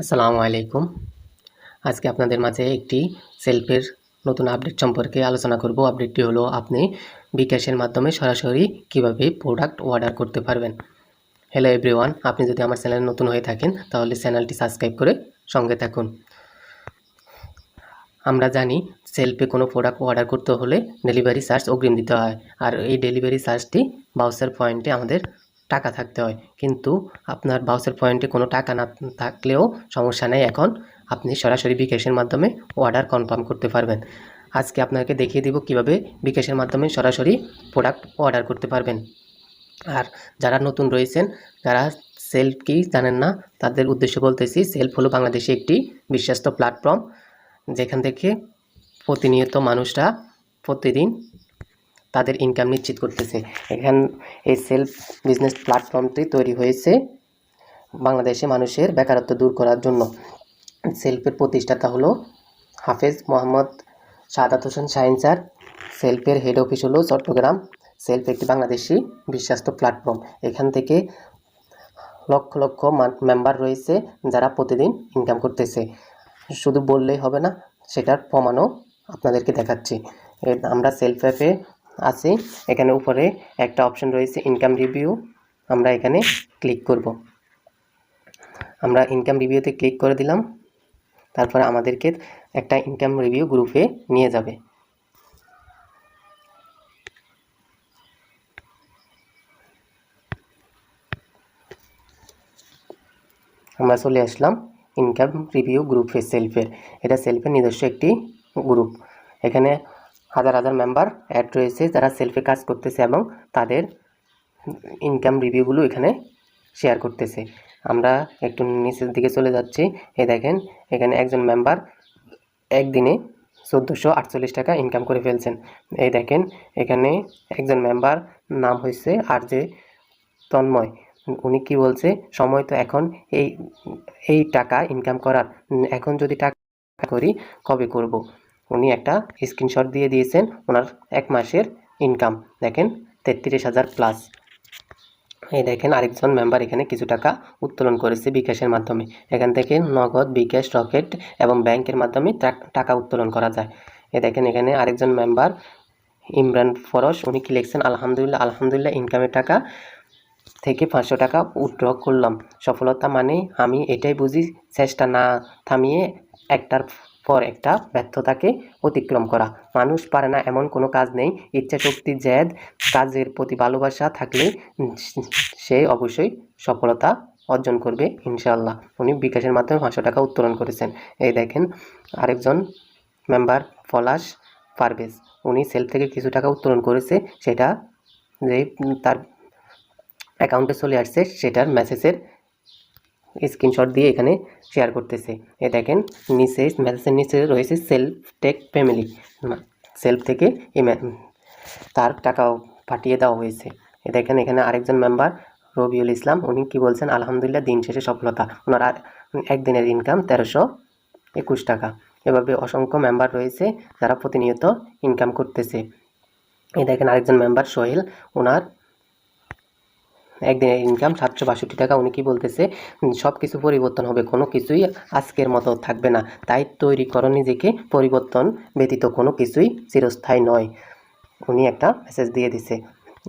আসসালামু আলাইকুম। আজকে আপনাদের মাঝে একটি সেলফের নতুন আপডেট সম্পর্কে আলোচনা করব। আপডেটটি হলো, আপনি বিকাশের মাধ্যমে সরাসরি কীভাবে প্রোডাক্ট অর্ডার করতে পারবেন? হ্যালো এভরিওয়ান আপনি যদি আমার চ্যানেল নতুন হয়ে থাকেন, তাহলে চ্যানেলটি সাবস্ক্রাইব করে সঙ্গে থাকুন। আমরা জানি সেলফে কোনো প্রোডাক্ট অর্ডার করতে হলে ডেলিভারি চার্জ অগ্রিম দিতে হয়। আর এই ডেলিভারি চার্জটি বাউসার পয়েন্টে আমাদের টাকা থাকতে হয়। কিন্তু আপনার বাউচার পয়েন্টে কোনো টাকা না থাকলেও সমস্যা নেই। এখন আপনি সরাসরি বিকাশের মাধ্যমে অর্ডার কনফার্ম করতে পারবেন। আজকে আপনাকে দেখিয়ে দিব কীভাবে বিকাশের মাধ্যমে সরাসরি প্রোডাক্ট অর্ডার করতে পারবেন। আর যারা নতুন রয়েছেন, যারা সেলফ কি জানেন না, তাদের উদ্দেশ্য বলতেছি সেলফ হলো বাংলাদেশে একটি বিশ্বস্ত প্ল্যাটফর্ম যেখান থেকে প্রতিনিয়ত মানুষরা প্রতিদিন তাদের ইনকাম নিশ্চিত করতেছে। এখান, এই সেলফ বিজনেস প্ল্যাটফর্মটি তৈরি হয়েছে বাংলাদেশে মানুষের বেকারত্ব দূর করার জন্য। সেলফের প্রতিষ্ঠাতা হলো হাফেজ মোহাম্মদ সাদাত হোসেন শাহিন স্যার। সেলফের হেড অফিস হলো চট্টগ্রাম। সেলফ একটি বাংলাদেশি বিশ্বাস্ত প্ল্যাটফর্ম এখান থেকে লক্ষ লক্ষ মেম্বার রয়েছে যারা প্রতিদিন ইনকাম করতেছে। শুধু বললেই হবে না, সেটার প্রমাণও আপনাদেরকে দেখাচ্ছি। আমরা সেলফ অ্যাপে আছি। এখানে উপরে একটা অপশন রয়েছে ইনকাম রিভিউ আমরা এখানে ক্লিক করব। আমরা ইনকাম রিভিউতে ক্লিক করে দিলাম। তারপরে আমাদেরকে একটা ইনকাম রিভিউ গ্রুপে নিয়ে যাবে। আমরা চলে আসলাম ইনকাম রিভিউ গ্রুপে সেলফের এটা সেলফের নিজস্ব একটি গ্রুপ এখানে হাজার হাজার মেম্বার অ্যাড রয়েছে, যারা সেলফে কাজ করতেছে এবং তাদের ইনকাম রিভিউগুলো এখানে শেয়ার করতেছে। আমরা একটু নিচের দিকে চলে যাচ্ছি। এ দেখেন, এখানে একজন মেম্বার একদিনে চোদ্দোশো আটচল্লিশ টাকা ইনকাম করে ফেলছেন। এই দেখেন, এখানে একজন মেম্বার নাম হয়েছে আর যে তন্ময়। উনি কি বলছে, সময় তো এখন এই এই টাকা ইনকাম করার। এখন যদি টাকা করি, কবে করব? উনি একটা স্ক্রিনশট দিয়ে দিয়েছেন ওনার এক মাসের ইনকাম দেখেন, তেত্রিশ হাজার প্লাস এই দেখেন, আরেকজন মেম্বার এখানে কিছু টাকা উত্তোলন করেছে বিকাশের মাধ্যমে। এখান থেকে নগদ, বিকাশ, রকেট এবং ব্যাংকের মাধ্যমে টাকা উত্তোলন করা যায়। এ দেখেন, এখানে আরেকজন মেম্বার ইমরান ফরস উনি কি লিখছেন? আলহামদুলিল্লাহ আলহামদুলিল্লাহ ইনকামের টাকা থেকে পাঁচশো টাকা উইথড্র করলাম। সফলতা মানে আমি এটাই বুঝি, চেষ্টা না থামিয়ে একটার পর একটা ব্যর্থতাকে অতিক্রম করা। মানুষ পারে না, এমন কোনো কাজ নেই। ইচ্ছা শক্তি জেদ, কাজের প্রতি ভালোবাসা থাকলে সে অবশ্যই সফলতা অর্জন করবে, ইনশাআল্লাহ। উনি বিকাশের মাধ্যমে পাঁচশো টাকা উত্তোলন করেছেন। এই দেখেন, আরেকজন মেম্বার পলাশ পারভেজ। উনি সেল থেকে কিছু টাকা উত্তোলন করেছে, সেটা যে তার অ্যাকাউন্টে চলে আসছে, সেটার মেসেজের স্ক্রিনশট দিয়ে এখানে শেয়ার করতেছে। এ দেখেন, নিচে মেসেজের নিচে রয়েছে সেলফ টেক ফ্যামিলি সেলফ থেকে এই তার টাকাও পাঠিয়ে দেওয়া হয়েছে। এ দেখেন, এখানে আরেকজন মেম্বার রবিউল ইসলাম, উনি কি বলছেন? আলহামদুলিল্লাহ, দিন শেষে সফলতা। ওনার একদিনের ইনকাম তেরোশো একুশ টাকা। এভাবে অসংখ্য মেম্বার রয়েছে, যারা প্রতিনিয়ত ইনকাম করতেছে। এই দেখেন, আরেকজন মেম্বার সোহেল ওনার একদিনের ইনকাম সাতশো বাষট্টি টাকা, উনি কি বলতেছে সব কিছু পরিবর্তন হবে, কোনো কিছুই আজকের মতো থাকবে না। তাই তৈরি করো নিজেকে, পরিবর্তন ব্যতীত কোনো কিছুই চিরস্থায়ী নয়। উনি একটা মেসেজ দিয়ে দিছে।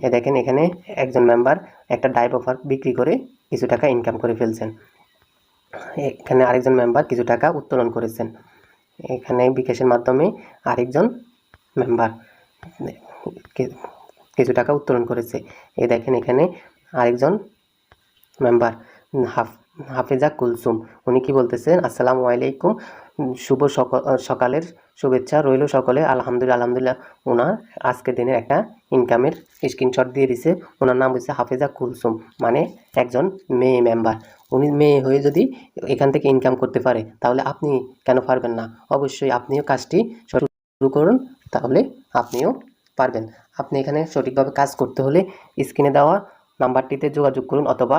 এ দেখেন, এখানে একজন মেম্বার একটা ডাইভ অফার বিক্রি করে কিছু টাকা ইনকাম করে ফেলছেন। এখানে আরেকজন মেম্বার কিছু টাকা উত্তোলন করেছেন। এখানে বিকাশের মাধ্যমে আরেকজন মেম্বার কিছু টাকা উত্তোলন করেছে। এ দেখেন, এখানে আরেকজন মেম্বার হাফ, হাফেজা কুলসুম। উনি কি বলতেছেন? আসসালামু আলাইকুম, শুভ সকালের শুভেচ্ছা রইল সকলে। আলহামদুলিল্লাহ আলহামদুলিল্লাহ। ওনার আজকের দিনের একটা ইনকামের স্ক্রিনশট দিয়ে দিছে। ওনার নাম হচ্ছে হাফেজা কুলসুম মানে একজন মেয়ে মেম্বার উনি মেয়ে হয়ে যদি এখান থেকে ইনকাম করতে পারে, তাহলে আপনি কেন পারবেন না? অবশ্যই আপনিও কাজটি শুরু করুন, তাহলে আপনিও পারবেন। আপনি এখানে সঠিকভাবে কাজ করতে হলে স্ক্রিনে দেওয়া নাম্বারটিতে যোগাযোগ করুন অথবা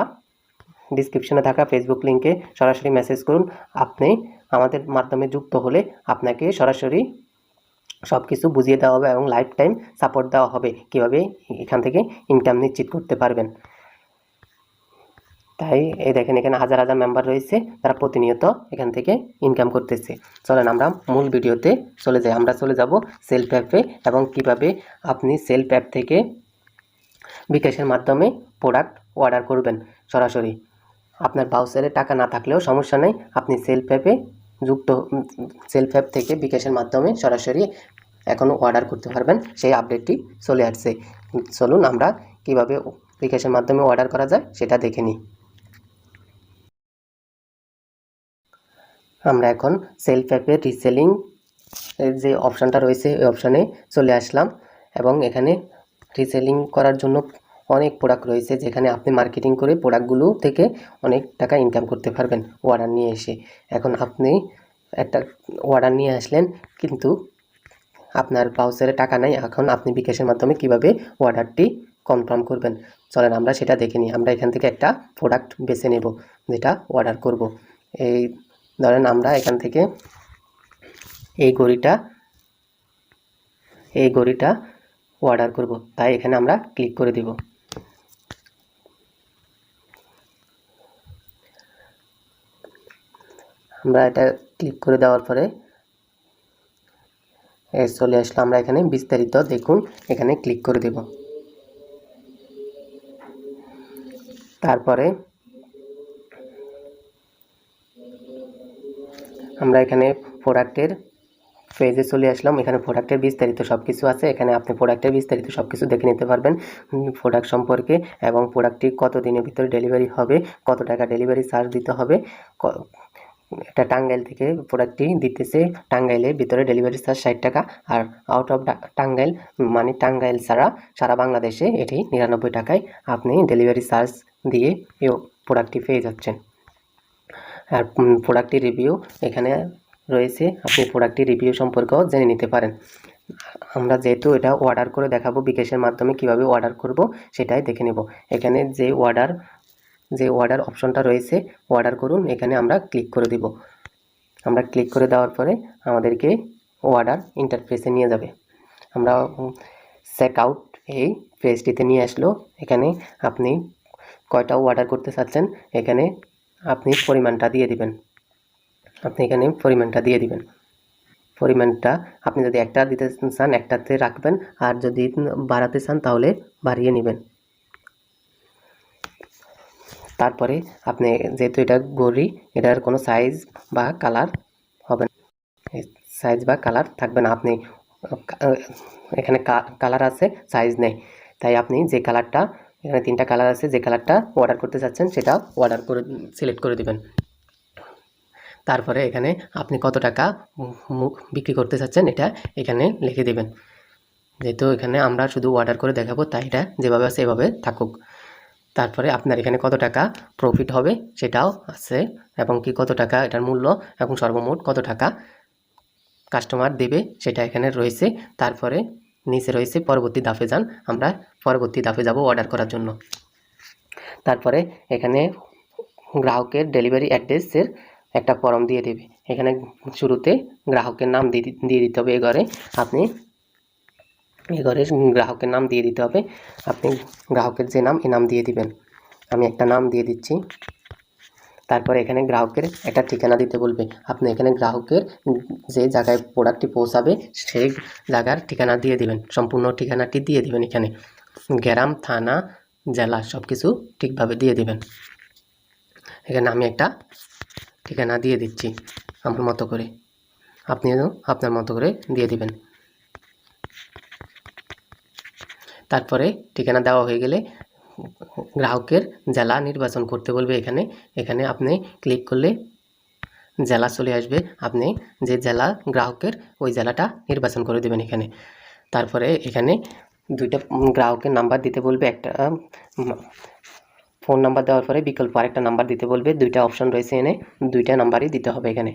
ডিসক্রিপশনে থাকা ফেসবুক লিঙ্কে সরাসরি মেসেজ করুন। আপনি আমাদের মাধ্যমে যুক্ত হলে আপনাকে সরাসরি সব কিছু বুঝিয়ে দেওয়া হবে এবং লাইফ টাইম সাপোর্ট দেওয়া হবে। কীভাবে এখান থেকে ইনকাম নিশ্চিত করতে পারবেন? তাই এই দেখেন এখানে হাজার হাজার মেম্বার রয়েছে, তারা প্রতিনিয়ত এখান থেকে ইনকাম করতেছে। চলেন আমরা মূল ভিডিওতে চলে যাই। আমরা চলে যাব সেলফ অ্যাপে এবং কীভাবে আপনি সেলফ অ্যাপ থেকে বিকাশের মাধ্যমে প্রোডাক্ট অর্ডার করবেন সরাসরি। আপনার ব্রাউজারে টাকা না থাকলেও সমস্যা নেই, আপনি সেলফ অ্যাপে যুক্ত সেলফ অ্যাপ থেকে বিকাশের মাধ্যমে সরাসরি এখনও অর্ডার করতে পারবেন, সেই আপডেটটি চলে আসছে। চলুন আমরা কীভাবে বিকাশের মাধ্যমে অর্ডার করা যায় সেটা দেখে নিই। আমরা এখন সেলফ অ্যাপে রিসেলিং যে অপশানটা রয়েছে ওই অপশানে চলে আসলাম এবং এখানে রিসেলিং করার জন্য অনেক প্রোডাক্ট রয়েছে যেখানে আপনি মার্কেটিং করে প্রোডাক্টগুলো থেকে অনেক টাকা ইনকাম করতে পারবেন অর্ডার নিয়ে এসে। এখন আপনি একটা অর্ডার নিয়ে আসলেন কিন্তু আপনার ব্রাউজারে টাকা নাই, এখন আপনি বিকাশের মাধ্যমে কীভাবে অর্ডারটি কনফার্ম করবেন? চলেন আমরা সেটা দেখে নিই। আমরা এখান থেকে একটা প্রোডাক্ট বেছে নেব, যেটা অর্ডার করব। এই ধরেন আমরা এখান থেকে এই গড়িটা এই গড়িটা অর্ডার করব। তাই এখানে আমরা ক্লিক করে দিব। আমরা এটা ক্লিক করে দেওয়ার পরে চলে আসলো আমরা এখানে বিস্তারিত দেখুন, এখানে ক্লিক করে দেব। তারপরে আমরা এখানে প্রোডাক্টের পেজে চলে আসলাম। এখানে প্রোডাক্টের বিস্তারিত সব কিছু আছে। এখানে আপনি প্রোডাক্টের বিস্তারিত সব কিছু দেখে নিতে পারবেন। প্রোডাক্ট সম্পর্কে এবং প্রোডাক্টটি কত দিনের ভিতরে ডেলিভারি হবে, কত টাকা ডেলিভারি চার্জ দিতে হবে এটা টাঙ্গাইল থেকে প্রোডাক্টটি দিতেছে। টাঙ্গাইলের ভিতরে ডেলিভারি চার্জ ষাট টাকা আর আউট অফ টাঙ্গাইল মানে টাঙ্গাইল ছাড়া সারা বাংলাদেশে এটি নিরানব্বই টাকায় আপনি ডেলিভারি চার্জ দিয়ে এই প্রোডাক্টটি পেয়ে যাচ্ছেন। আর প্রোডাক্টটি রিভিউ এখানে রয়েছে। আপনি প্রোডাক্টটির রিভিউ সম্পর্কেও জেনে নিতে পারেন। আমরা যেহেতু এটা অর্ডার করে দেখাবো বিকাশের মাধ্যমে কীভাবে অর্ডার করব সেটাই দেখে নেব। এখানে যে অর্ডার যে অর্ডার অপশনটা রয়েছে অর্ডার করুন, এখানে আমরা ক্লিক করে দিব। আমরা ক্লিক করে দেওয়ার পরে আমাদেরকে অর্ডার ইন্টারফেসে নিয়ে যাবে। আমরা চেক আউট এই পেজটিতে নিয়ে আসলো। এখানে আপনি কয়টা অর্ডার করতে চাচ্ছেন, এখানে আপনি পরিমাণটা দিয়ে দিবেন। আপনি এখানে পরিমাণটা দিয়ে দিবেন। পরিমাণটা আপনি যদি একটা দিতে চান, একটাতে রাখবেন, আর যদি বাড়াতে চান, তাহলে বাড়িয়ে নেবেন। তারপরে আপনি যেহেতু এটা গড়ি, এটার কোনো সাইজ বা কালার হবে না। সাইজ বা কালার থাকবে না। আপনি এখানে কালার আছে সাইজ নেই। তাই আপনি যে কালারটা এখানে তিনটা কালার আছে, যে কালারটা অর্ডার করতে চাচ্ছেন, সেটা অর্ডার করে সিলেক্ট করে দেবেন। তারপরে এখানে আপনি কত টাকা বিক্রি করতে চাচ্ছেন, এটা এখানে লিখে দেবেন। যেহেতু এখানে আমরা শুধু অর্ডার করে দেখাবো, তাই এটা যেভাবে আছে, এভাবে থাকুক। তারপরে আপনার এখানে কত টাকা প্রফিট হবে সেটাও আছে এবং কি কত টাকা এটার মূল্য এবং সর্বমোট কত টাকা কাস্টমার দেবে সেটা এখানে রয়েছে। তারপরে নিচে রয়েছে পরবর্তী দাফে যান আমরা পরবর্তী দাফে যাব অর্ডার করার জন্য। তারপরে এখানে গ্রাহকের ডেলিভারি অ্যাড্রেসের একটা ফর্ম দিয়ে দেবে। এখানে শুরুতে গ্রাহকের নাম দিয়ে দিতে হবে এ ঘরে। আপনি এ ঘরে গ্রাহকের নাম দিয়ে দিতে হবে। আপনি গ্রাহকের যে নাম, এ নাম দিয়ে দিবেন। আমি একটা নাম দিয়ে দিচ্ছি। তারপরে এখানে গ্রাহকের একটা ঠিকানা দিতে বলবে। আপনি এখানে গ্রাহকের যে জায়গায় প্রোডাক্টটি পৌঁছাবে, সেই জায়গার ঠিকানা দিয়ে দিবেন। সম্পূর্ণ ঠিকানাটি দিয়ে দিবেন এখানে। গ্রাম, থানা, জেলা সব কিছু ঠিকভাবে দিয়ে দিবেন। এখানে আমি একটা ঠিকানা দিয়ে দিচ্ছি, আমার মতো করে। আপনিও আপনার মতো করে দিয়ে দিবেন। তারপরে ঠিকানা দেওয়া হয়ে গেলে গ্রাহকের জেলা নির্বাচন করতে বলবে এখানে। এখানে আপনি ক্লিক করলে জেলা চলে আসবে। আপনি যে জেলা গ্রাহকের, ওই জেলাটা নির্বাচন করে দেবেন এখানে। তারপরে এখানে দুইটা গ্রাহকের নাম্বার দিতে বলবে, একটা ফোন নাম্বার দেওয়ার পরে বিকল্প আরেকটা নাম্বার দিতে বলবে। দুইটা অপশন রয়েছে এনে দুইটা নাম্বারই দিতে হবে এখানে।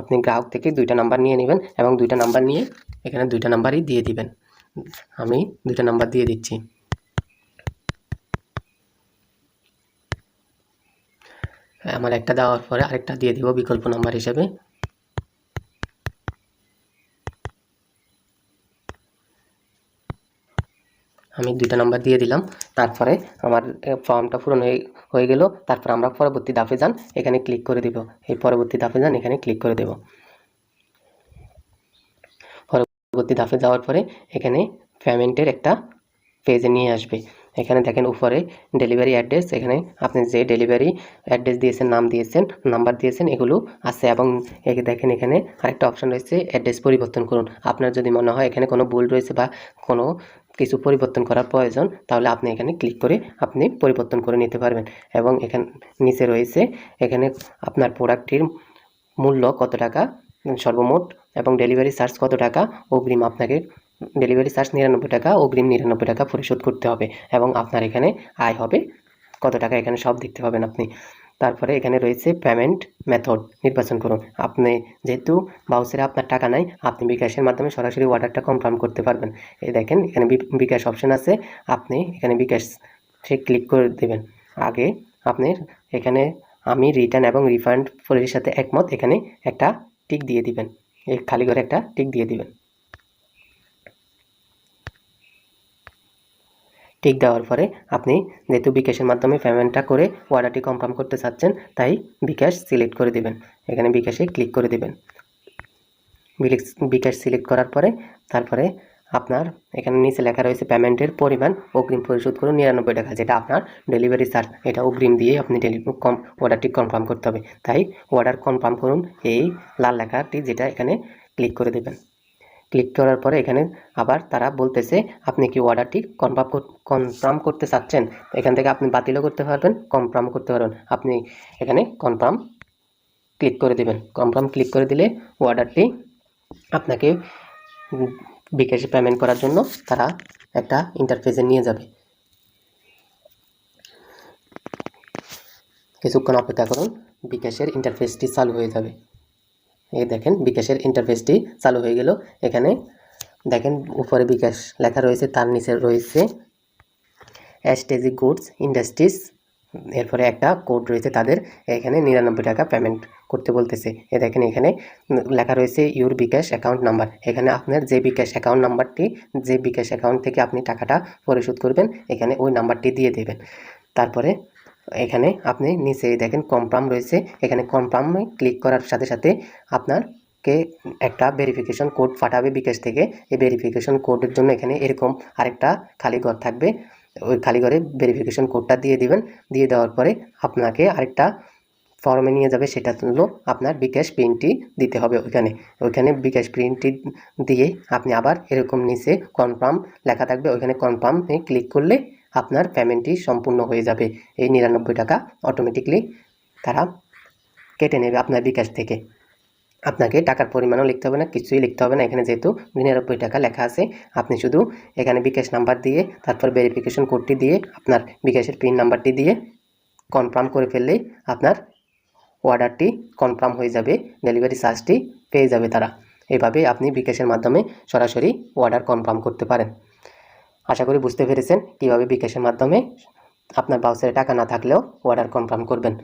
আপনি গ্রাহক থেকে দুইটা নাম্বার নিয়ে নেবেন এবং দুইটা নাম্বার নিয়ে এখানে দুইটা নাম্বারই দিয়ে দিবেন। আমি দুইটা নাম্বার দিয়ে দিচ্ছি। আমার একটা দেওয়ার পরে আরেকটা দিয়ে দিব বিকল্প নাম্বার হিসেবে। আমি দুইটা নাম্বার দিয়ে দিলাম, তারপরে আমার ফর্মটা পূরণ হয়ে হয়ে গেল, তারপর আমরা পরবর্তী ধাপে যান, এখানে ক্লিক করে দিব। এই পরবর্তী ধাপে যান, এখানে ক্লিক করে দেব। পরবর্তী ধাপে যাওয়ার পরে এখানে পেমেন্টের একটা পেজে নিয়ে আসবে। এখানে দেখেন উপরে ডেলিভারি অ্যাড্রেস এখানে আপনি যে ডেলিভারি অ্যাড্রেস দিয়েছেন, নাম দিয়েছেন নাম্বার দিয়েছেন, এগুলো আছে এবং দেখেন এখানে আরেকটা অপশন রয়েছে অ্যাড্রেস পরিবর্তন করুন। আপনার যদি মনে হয় এখানে কোনো ভুল রয়েছে বা কোনো কিছু পরিবর্তন করার প্রয়োজন, তাহলে আপনি এখানে ক্লিক করে আপনি পরিবর্তন করে নিতে পারবেন। এবং এখানে, নিচে রয়েছে, এখানে আপনার প্রোডাক্টটির মূল্য কত টাকা সর্বমোট এবং ডেলিভারি চার্জ কত টাকা? অগ্রিম আপনাকে ডেলিভারি চার্জ নিরানব্বই টাকা, অগ্রিম নিরানব্বই টাকা পরিশোধ করতে হবে এবং আপনার এখানে আয় হবে কত টাকা? এখানে সব দেখতে পাবেন আপনি। তারপরে এখানে রয়েছে পেমেন্ট মেথড নির্বাচন করুন। আপনি যেহেতু বাউসেরে আপনার টাকা নাই, আপনি বিকাশের মাধ্যমে সরাসরি অর্ডারটা কনফার্ম করতে পারবেন। এই দেখেন, এখানে বিকাশ অপশন আছে। আপনি এখানে বিকাশ সে ক্লিক করে দেবেন। আগে আপনি এখানে আমি রিটার্ন এবং রিফান্ড পলিসির সাথে একমত। এখানে একটা টিক দিয়ে দিবেন। এই খালি ঘরে একটা টিক দিয়ে দিবেন। টিক দেওয়ার পরে আপনি যেহেতু বিকাশের মাধ্যমে পেমেন্টটা করে অর্ডারটি কনফার্ম করতে চাচ্ছেন, তাই বিকাশ সিলেক্ট করে দিবেন। এখানে বিকাশে ক্লিক করে দিবেন। বিকাশ সিলেক্ট করার পরে তারপরে আপনার এখানে নিচে লেখা রয়েছে পেমেন্টের পরিমাণ অগ্রিম পরিশোধ করুন নিরানব্বই টাকা, যেটা আপনার ডেলিভারি চার্জ এটা অগ্রিম দিয়ে আপনি ডেলিভারি কম অর্ডারটি কনফার্ম করতে হবে। তাই অর্ডার কনফার্ম করুন এই লাল লেখাটি যেটা এখানে ক্লিক করে দেবেন। ক্লিক করার পরে এখানে আবার তারা বলতেছে, আপনি কি অর্ডারটি কনফার্ম কনফার্ম করতে চাচ্ছেন? এখান থেকে আপনি বাতিলও করতে পারবেন কনফার্ম করতে পারবেন। আপনি এখানে কনফার্ম ক্লিক করে দেবেন। কনফার্ম ক্লিক করে দিলে অর্ডারটি আপনাকে বিকাশে পেমেন্ট করার জন্য তারা একটা ইন্টারফেসে নিয়ে যাবে। কিছুক্ষণ অপেক্ষা করুন, বিকাশের ইন্টারফেসটি চালু হয়ে যাবে। এই দেখেন, বিকাশের ইন্টারফেসটি চালু হয়ে গেল। এখানে দেখেন, উপরে বিকাশ লেখা রয়েছে, তার নিচে রয়েছে অ্যাস্টেজি গুডস ইন্ডাস্ট্রিজ এরপরে একটা কোড রয়েছে তাদের, এখানে নিরানব্বই টাকা পেমেন্ট করতে বলতেছে। এ দেখেন এখানে লেখা রয়েছে ইউর বিকাশ অ্যাকাউন্ট নাম্বার এখানে আপনার যে বিকাশ অ্যাকাউন্ট নাম্বারটি যে বিকাশ অ্যাকাউন্ট থেকে আপনি টাকাটা পরিশোধ করবেন, এখানে ওই নাম্বারটি দিয়ে দেবেন। তারপরে এখানে আপনি নিচে দেখেন কনফার্ম রয়েছে। এখানে কনফার্মে ক্লিক করার সাথে সাথে আপনারকে একটা ভেরিফিকেশন কোড পাঠাবে বিকাশ থেকে। এই ভেরিফিকেশন কোডের জন্য এখানে এরকম আরেকটা খালি ঘর থাকবে। ওই খালি ঘরে ভেরিফিকেশন কোডটা দিয়ে দিবেন। দিয়ে দেওয়ার পরে আপনাকে আরেকটা ফর্মে নিয়ে যাবে। সেটা হলো আপনার বিকাশ প্রিন্টটি দিতে হবে ওইখানে। ওইখানে বিকাশ প্রিন্টটি দিয়ে আপনি আবার এরকম নিচে কনফার্ম লেখা থাকবে। ওইখানে কনফার্মে ক্লিক করলে আপনার পেমেন্টটি সম্পূর্ণ হয়ে যাবে। এই নিরানব্বই টাকা অটোমেটিকলি তারা কেটে নেবে আপনার বিকাশ থেকে। আপনাকে টাকার পরিমাণও লিখতে হবে না, কিছুই লিখতে হবে না। এখানে যেহেতু নিরানব্বই টাকা লেখা আছে, আপনি শুধু এখানে বিকাশ নাম্বার দিয়ে, তারপর ভেরিফিকেশন কোডটি দিয়ে, আপনার বিকাশের পিন নাম্বারটি দিয়ে কনফার্ম করে ফেললেই আপনার অর্ডারটি কনফার্ম হয়ে যাবে ডেলিভারি চার্জটি পেয়ে যাবে তারা। এভাবে আপনি বিকাশের মাধ্যমে সরাসরি অর্ডার কনফার্ম করতে পারেন। আশা করি বুঝতে পেরেছেন কীভাবে বিকাশের মাধ্যমে আপনার বাউচারে টাকা না থাকলেও অর্ডার কনফার্ম করবেন।